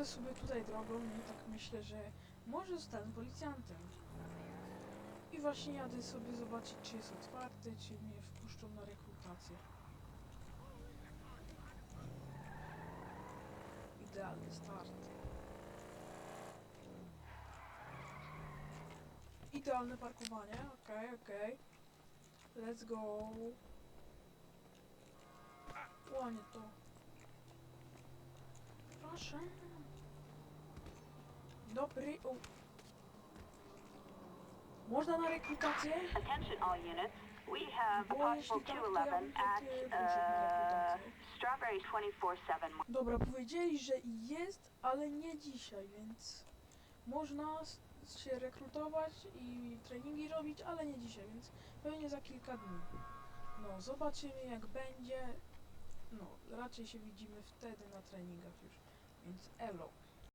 jadę sobie tutaj drogą i tak myślę, że może zostanę policjantem. I właśnie jadę sobie zobaczyć, czy jest otwarty, czy mnie wpuszczą na rekrutację. Idealny start. Idealne parkowanie, okej, okej. Let's go. O, nie to. Proszę. Dobry. O. Można na rekrutację? Attention all units. We have a Bo possible jeśli tak, to ja 211 bym at takie poszedł na uh, rekrutację. Strawberry 24-7. Dobra, powiedzieli, że jest, ale nie dzisiaj, więc można s- się rekrutować i treningi robić, ale nie dzisiaj, więc pewnie za kilka dni. No, zobaczymy jak będzie. No, raczej się widzimy wtedy na treningach już, więc elo.